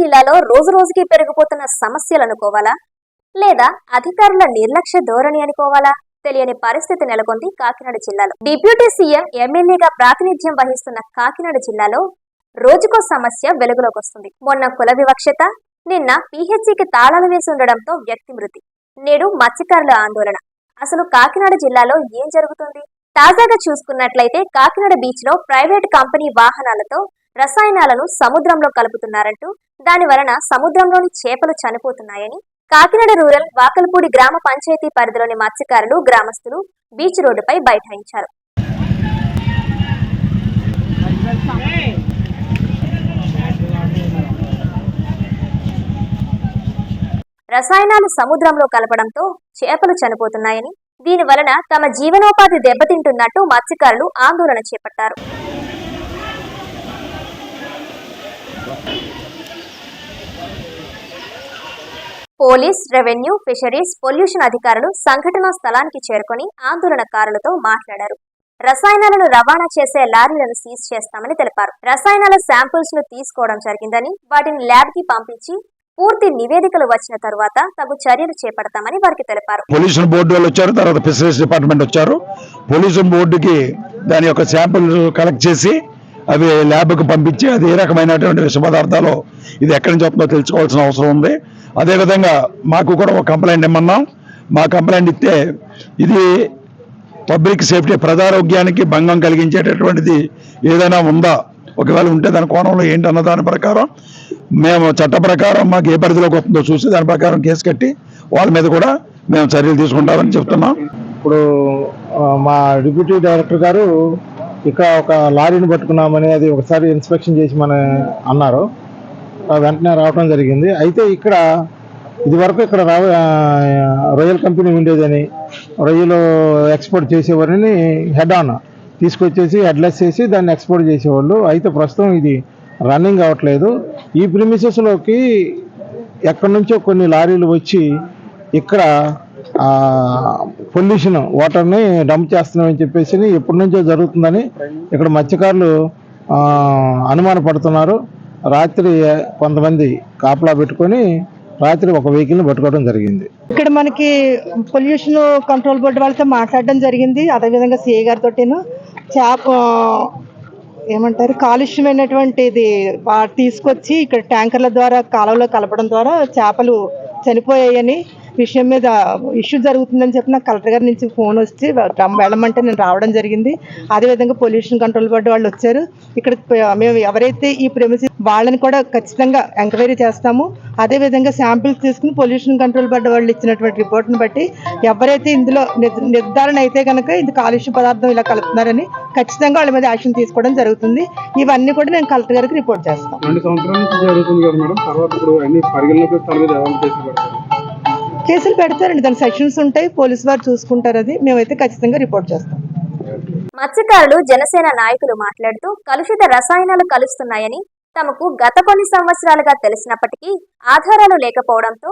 జిల్లాలో రోజు రోజుకి పెరిగిపోతున్న సమస్యలు అనుకోవాలా? లేదా అధికారుల నిర్లక్ష్య ధోరణి అనుకోవాలా? తెలియని పరిస్థితి నెలకొంది కాకినాడ జిల్లాలో. డిప్యూటీ సీఎం ఎమ్మెల్యేగా ప్రాతినిధ్యం వహిస్తున్న కాకినాడ జిల్లాలో రోజుకో సమస్య వెలుగులోకి వస్తుంది. మొన్న కుల వివక్షత నిన్న పిహెచ్సికి తాళాలు వేసి ఉండడంతో వ్యక్తి మృతి. నేడు మత్స్యకారుల ఆందోళన. అసలు కాకినాడ జిల్లాలో ఏం జరుగుతుంది? తాజాగా చూసుకున్నట్లయితే కాకినాడ బీచ్లో ప్రైవేట్ కంపెనీ వాహనాలతో రసాయనాలను సముద్రంలో కలుపుతున్నారంటూ దాని వలన సముద్రంలోని చేపలు చనిపోతున్నాయని కాకినాడ రూరల్ వాకల్పూడి గ్రామ పంచాయతీ పరిధిలోని మత్స్యకారులు గ్రామస్తులు బీచ్ రోడ్డుపై బైఠాయించారు. రసాయనాలు సముద్రంలో కలపడంతో చేపలు చనిపోతున్నాయని దీని వలన తమ జీవనోపాధి దెబ్బతింటున్నట్టు మత్స్యకారులు ఆందోళన చేపట్టారు. పోలీస్ రెవెన్యూ ఫిషరీస్ పొల్యూషన్ అధికారులు సంఘటనా స్థలానికి చేరుకొని ఆందోళనకారులతో మాట్లాడారు. రసాయనాలను రవాణా చేసే లారీలను సీజ్ చేస్తామని తెలిపారు. రసాయనాల శాంపుల్స్ను తీసుకోవడం జరిగిందని వాటిని ల్యాబ్కి పంపించి పూర్తి నివేదికలు వచ్చిన తర్వాత తగు చర్యలు చేపడతామని వారికి తెలిపారు. పొల్యూషన్ బోర్డు వాళ్ళు వచ్చారు తర్వాత ఫిషరీస్ డిపార్ట్మెంట్ వచ్చారు. పొల్యూషన్ బోర్డుకి దాని యొక్క శాంపుల్ కలెక్ట్ చేసి అవి ల్యాబ్కు పంపించి అది ఏ రకమైనటువంటి విష పదార్థాలు ఇది ఎక్కడి నుంచి వస్తుందో తెలుసుకోవాల్సిన అవసరం ఉంది. అదేవిధంగా మాకు కూడా ఒక కంప్లైంట్ ఇమ్మన్నాం. మా కంప్లైంట్ ఇస్తే ఇది పబ్లిక్ సేఫ్టీ ప్రజారోగ్యానికి భంగం కలిగించేటటువంటిది ఏదైనా ఉందా? ఒకవేళ ఉంటే దాని కోణంలో ఏంటన్న దాని ప్రకారం మేము చట్ట ప్రకారం మాకు ఏ పరిధిలోకి వస్తుందో చూసి దాని ప్రకారం కేసు కట్టి వాళ్ళ మీద కూడా మేము చర్యలు తీసుకుంటామని చెప్తున్నాం. ఇప్పుడు మా డిప్యూటీ డైరెక్టర్ గారు ఇక్కడ ఒక లారీని పట్టుకున్నామని అది ఒకసారి ఇన్స్పెక్షన్ చేసి మన అన్నారు. వెంటనే రావడం జరిగింది. అయితే ఇక్కడ ఇది వరకు ఇక్కడ రా రొయ్యల కంపెనీ ఉండేదని రొయ్యలు ఎక్స్పోర్ట్ చేసేవారని హెడ్ ఆన్ తీసుకొచ్చేసి హెడ్లెస్ చేసి దాన్ని ఎక్స్పోర్ట్ చేసేవాళ్ళు. అయితే ప్రస్తుతం ఇది రన్నింగ్ అవ్వట్లేదు ఈ ప్రిమిసెస్లోకి ఎక్కడి నుంచో కొన్ని లారీలు వచ్చి ఇక్కడ పొల్యూషన్ వాటర్ని డంప్ చేస్తున్నామని చెప్పేసి ఎప్పటి నుంచో జరుగుతుందని ఇక్కడ మత్స్యకారులు అనుమాన పడుతున్నారు. రాత్రి కొంతమంది కాపలా పెట్టుకొని రాత్రి ఒక వెహికల్ని పట్టుకోవడం జరిగింది. ఇక్కడ మనకి పొల్యూషన్ కంట్రోల్ బోర్డు వాళ్ళతో మాట్లాడడం జరిగింది. అదేవిధంగా సిఏ గారితో చేప ఏమంటారు కాలుష్యమైనటువంటిది తీసుకొచ్చి ఇక్కడ ట్యాంకర్ల ద్వారా కాలువలో కలపడం ద్వారా చేపలు చనిపోయాయని విషయం మీద ఇష్యూ జరుగుతుందని చెప్పి నాకు కలెక్టర్ గారి నుంచి ఫోన్ వచ్చి వెళ్ళమంటే నేను రావడం జరిగింది. అదేవిధంగా పొల్యూషన్ కంట్రోల్ బోర్డు వాళ్ళు వచ్చారు. ఇక్కడ మేము ఎవరైతే ఈ ప్రెమిసి వాళ్ళని కూడా ఖచ్చితంగా ఎంక్వైరీ చేస్తాము. అదేవిధంగా శాంపిల్స్ తీసుకుని పొల్యూషన్ కంట్రోల్ బోర్డు వాళ్ళు ఇచ్చినటువంటి రిపోర్ట్ని బట్టి ఎవరైతే ఇందులో నిర్ధారణ అయితే కనుక ఇది కాలుష్య పదార్థం ఇలా కలుపుతున్నారని ఖచ్చితంగా వాళ్ళ మీద యాక్షన్ తీసుకోవడం జరుగుతుంది. ఇవన్నీ కూడా నేను కలెక్టర్ గారికి రిపోర్ట్ చేస్తాను. రెండు సంవత్సరాల నుంచి జరుగుతుంది కదా మేడం. తర్వాత ఇప్పుడు అన్ని పరిగణలోకి తన మీద ఎవరు కేసులు పెడతారండి. దాని సెక్షన్స్ ఉంటాయి. పోలీసు వారు చూసుకుంటారు అది. మేమైతే ఖచ్చితంగా రిపోర్ట్ చేస్తాం. మత్స్యకారులు జనసేన నాయకులు మాట్లాడుతూ కలుషిత రసాయనాలు కలుస్తున్నాయని తమకు గత కొన్ని సంవత్సరాలుగా తెలిసినప్పటికీ ఆధారాలు లేకపోవడంతో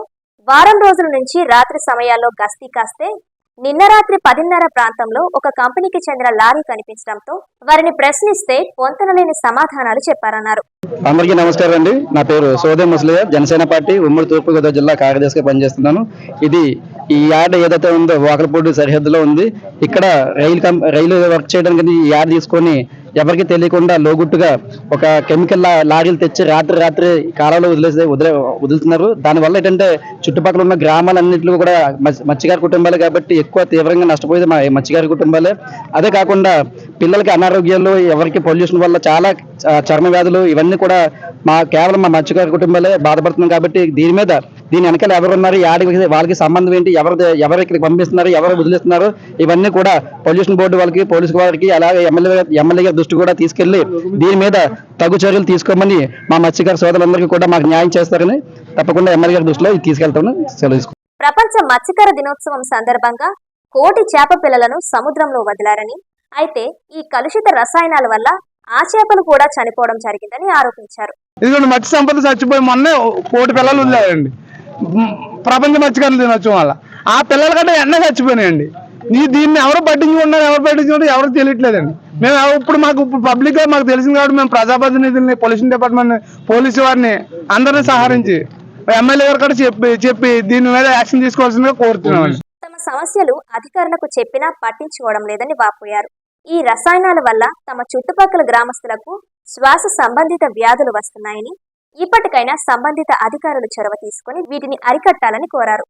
వారం రోజుల నుంచి రాత్రి సమయాల్లో గస్తీ కాస్తే నిన్న రాత్రి పదిన్నర ప్రాంతంలో ఒక కంపెనీకి చెందిన లారీ కనిపించడంతో వారిని ప్రశ్నిస్తే పొంతనలేని సమాధానాలు చెప్పారన్నారు. అందరికీ నమస్కారం అండి. నా పేరు సోదే ముసలియా జనసేన పార్టీ ఉమ్మడి తూర్పుగోదావరి జిల్లా కార్యదర్శిగా పనిచేస్తున్నాను. ఇది ఈ యార్డ్ ఏదైతే ఉందో వాకలపూడి సరిహద్దులో ఉంది. ఇక్కడ రైలు రైలు వర్క్ చేయడానికి ఈ యార్డ్ తీసుకొని ఎవరికి తెలియకుండా లోగుట్టుగా ఒక కెమికల్ లా- లారీలు తెచ్చి రాత్రి రాత్రి కాలంలో వదిలేసే వదిలే వదులుతున్నారు. దానివల్ల ఏంటంటే చుట్టుపక్కల ఉన్న గ్రామాలన్నింటిలో కూడా మత్స్య- మత్స్యకార కుటుంబాలే కాబట్టి ఎక్కువ తీవ్రంగా నష్టపోయేది మా మత్స్యకార కుటుంబాలే. అదే కాకుండా పిల్లలకి అనారోగ్యాలు ఎవరికి పొల్యూషన్ వల్ల చాలా చర్మ వ్యాధులు ఇవన్నీ కూడా మా కేవలం మా మత్స్యకార కుటుంబాలే బాధపడుతున్నాం కాబట్టి దీని మీద దీని వెనకాల ఎవరున్నారు యాడికి వాళ్ళకి సంబంధం ఏంటి? ఎవరు ఎవరు ఇక్కడికి పంపిస్తున్నారు? ఎవరు వదిలేస్తున్నారు? ఇవన్నీ కూడా పొల్యూషన్ బోర్డు వాళ్ళకి పోలీసు వారికి అలాగే ఎమ్మెల్యే ఎమ్మెల్యే దృష్టి కూడా తీసుకెళ్ళి దీని మీద తగు చర్యలు తీసుకోమని మా మత్స్యకార సోదరులందరికీ కూడా మాకు న్యాయం చేస్తారని తప్పకుండా ఎమ్మెల్యే గారి దృష్టిలో ఇది తీసుకెళ్తామని సెలవు. ప్రపంచ మత్స్యకార దినోత్సవం సందర్భంగా కోటి చేప పిల్లలను సముద్రంలో వదిలారని అయితే ఈ కలుషిత రసాయనాల వల్ల ఆ చేపలు కూడా చనిపోవడం జరిగిందని ఆరోపించారు. ఇదిగోండి మత్స్య సంపద చచ్చిపోయి మొన్నే కోటి పిల్లలు వదిలేయండి మ్, ప్రపంచ మత్స్యకారులు తినొచ్చు వల్ల ఆ పిల్లల కంటే ఎన్న చచ్చిపోయినాయండి. నీ దీన్ని ఎవరు పట్టించుకుంటున్నారు ఎవరు పట్టించుకుంటారు ఎవరు తెలియట్లేదండి. మేము ఇప్పుడు మాకు ఇప్పుడు పబ్లిక్గా మాకు తెలిసింది కాబట్టి మేము ప్రజాప్రతినిధుల్ని పొల్యూషన్ డిపార్ట్మెంట్ పోలీసు వారిని అందరిని సహకరించి ఎమ్మెల్యే గారు కూడా చెప్పి చెప్పి దీని మీద యాక్షన్ తీసుకోవాల్సిందిగా కోరుతున్నాం తమ సమస్యలు అధికారులకు చెప్పినా పట్టించుకోవడం లేదని వాపోయారు. ఈ రసాయనాల వల్ల తమ చుట్టుపక్కల గ్రామస్తులకు శ్వాస సంబంధిత వ్యాధులు వస్తున్నాయని ఇప్పటికైనా సంబంధిత అధికారులు చొరవ తీసుకుని వీటిని అరికట్టాలని కోరారు.